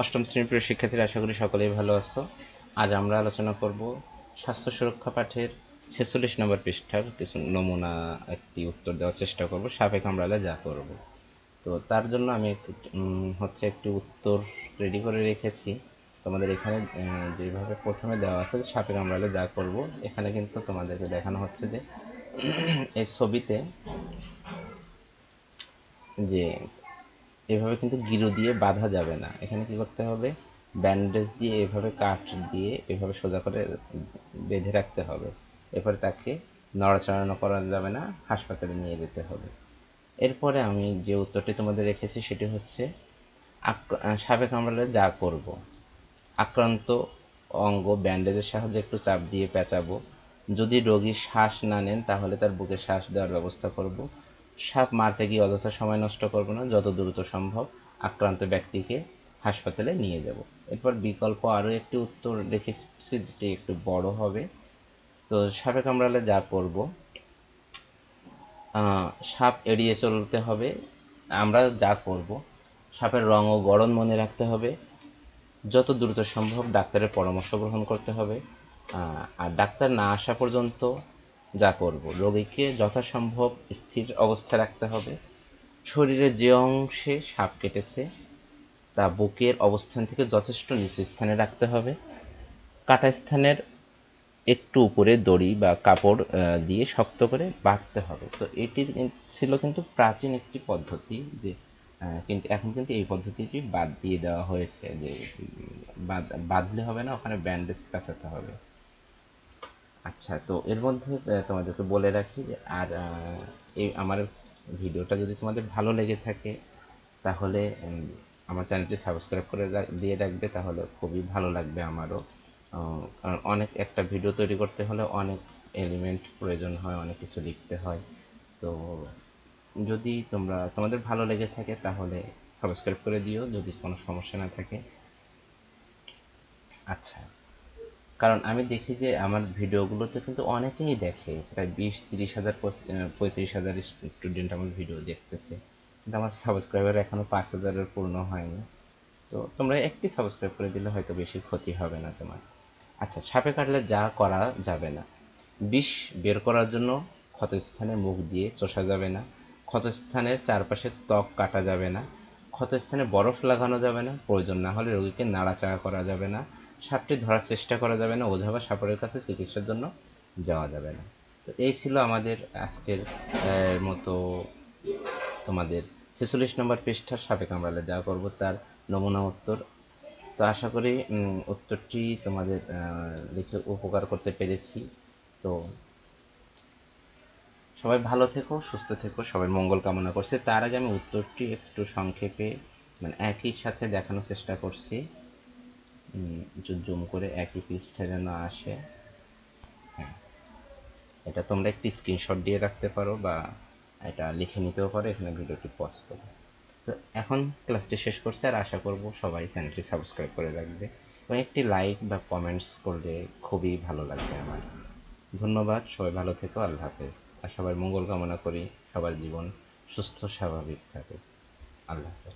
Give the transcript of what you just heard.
অষ্টম শ্রেণির প্রিয় শিক্ষার্থীরা, আশা করি সকলেই ভালো আছো। আজ আমরা আলোচনা করব স্বাস্থ্য সুরক্ষা পাঠের ছেচল্লিশ নম্বর পৃষ্ঠার কিছু নমুনা, একটি উত্তর দেওয়ার চেষ্টা করব সাপে কামড়ালে যা করব। তো তার জন্য আমি হচ্ছে একটি উত্তর রেডি করে রেখেছি। তোমাদের এখানে যেভাবে প্রথমে দেওয়া আছে সাপে কামড়ালে যা করব, এখানে কিন্তু তোমাদেরকে দেখানো হচ্ছে যে এই ছবিতে যে এভাবে কিন্তু গিরু দিয়ে বাঁধা যাবে না। এখানে কি করতে হবে? ব্যান্ডেজ দিয়ে এভাবে কাট দিয়ে এভাবে সোজা করে বেঁধে রাখতে হবে। এরপরে তাকে নড়াচড়ানো করা যাবে না, হাসপাতালে নিয়ে যেতে হবে। এরপরে আমি যে উত্তরটি তোমাদের রেখেছি সেটি হচ্ছে সাপে কামড়ালে যা করব। আক্রান্ত অঙ্গ ব্যান্ডেজের সাহায্যে একটু চাপ দিয়ে পেঁচাবো। যদি রোগী শ্বাস না নেন তাহলে তার বুকে শ্বাস দেওয়ার ব্যবস্থা করব। সাপ মারতে গিয়ে অযথা সময় নষ্ট করব না, যত দ্রুত সম্ভব আক্রান্ত ব্যক্তিকে হাসপাতালে নিয়ে যাব। এরপর বিকল্প আরও একটি উত্তর রেখেছি যেটি একটু বড় হবে। তো সাপে কামড়ালে যা করব সাপ এড়িয়ে চলতে হবে। আমরা যা করব, সাপের রং ও গড়ন মনে রাখতে হবে। যত দ্রুত সম্ভব ডাক্তারের পরামর্শ গ্রহণ করতে হবে। আর ডাক্তার না আসা পর্যন্ত যা করব। রোগীকে যথাসম্ভব স্থির অবস্থা রাখতে হবে। শরীরের যে অংশে সাপ কেটেছে, তা বুকের অবস্থান থেকে যথেষ্ট নিচু স্থানে রাখতে হবে। কাটা স্থানের একটু উপরে দড়ি বা কাপড় দিয়ে শক্ত করে বাঁধতে হবে। তো এটির ছিল কিন্তু প্রাচীন একটি পদ্ধতি যে কিন্তু এখন কিন্তু এই পদ্ধতিটি বাদ দিয়ে দেওয়া হয়েছে যে বাঁধলে হবে না, ওখানে ব্যান্ডেজ পেঁচাতে হবে। আচ্ছা তো এর মধ্যে তোমাদেরকে বলে রাখি আর এই আমার ভিডিওটা যদি তোমাদের ভালো লেগে থাকে, তাহলে আমার চ্যানেলটি সাবস্ক্রাইব করে দিয়ে রাখবে, তাহলে খুবই ভালো লাগবে আমারও। কারণ অনেক, একটা ভিডিও তৈরি করতে হলে অনেক এলিমেন্ট প্রয়োজন হয়, অনেক কিছু লিখতে হয়। তো, যদি তোমরা, তোমাদের ভালো লেগে থাকে, তাহলে সাবস্ক্রাইব করে দিও, যদি কোনো সমস্যা না থাকে। আচ্ছা। কারণ আমি দেখি যে আমার ভিডিওগুলোতে কিন্তু অনেকেই দেখে, প্রায় বিশ তিরিশ হাজার পঁয়ত্রিশ হাজার স্টুডেন্ট আমার ভিডিও দেখতেছে। কিন্তু আমার সাবস্ক্রাইবার এখনও পাঁচ হাজারের পূর্ণ হয়নি। তো তোমরা একটি সাবস্ক্রাইব করে দিলে হয়তো বেশি ক্ষতি হবে না তোমার। আচ্ছা সাপে কাটলে যা করা যাবে না। বিষ বের করার জন্য ক্ষতস্থানে মুখ দিয়ে চষা যাবে না। ক্ষতস্থানের চারপাশে ত্বক কাটা যাবে না। ক্ষতস্থানে বরফ লাগানো যাবে না। প্রয়োজন না হলে রোগীকে নাড়াচাড়া করা যাবে না। সাপটি ধরার চেষ্টা করা যাবে না ওঝা বা সাপড়ের কাছে চিকিৎসার জন্য যাওয়া যাবে না। তো এই ছিল আমাদের আজকের মতো তোমাদের ছেচল্লিশ নম্বর পৃষ্ঠার সাপে কামড়ালে যা করব, তার নমুনা উত্তর। তো আশা করি উত্তরটি তোমাদের লিখে উপকার করতে পেরেছি। তো সবাই ভালো থেকো, সুস্থ থেকো, সবাই মঙ্গল কামনা করছে। তার আগে আমি উত্তরটি একটু সংক্ষেপে মানে একই সাথে দেখানোর চেষ্টা করছি। জুম করে একই পৃষ্ঠা যেন আসে হ্যাঁ। এটা তোমরা একটি স্ক্রিনশট দিয়ে রাখতে পারো বা এটা লিখে নিতেও পারো, এখানে ভিডিওটি পজ করো। তো এখন ক্লাসটি শেষ করছে আর আশা করব সবাই চ্যানেলটি সাবস্ক্রাইব করে রাখবে এবং একটি লাইক বা কমেন্টস করলে খুবই ভালো লাগবে আমার। ধন্যবাদ, সবাই ভালো থেকো, আল্লাহ হাফেজ। আর সবার মঙ্গল কামনা করি, সবার জীবন সুস্থ স্বাভাবিক থাকে আল্লাহ হাফেজ।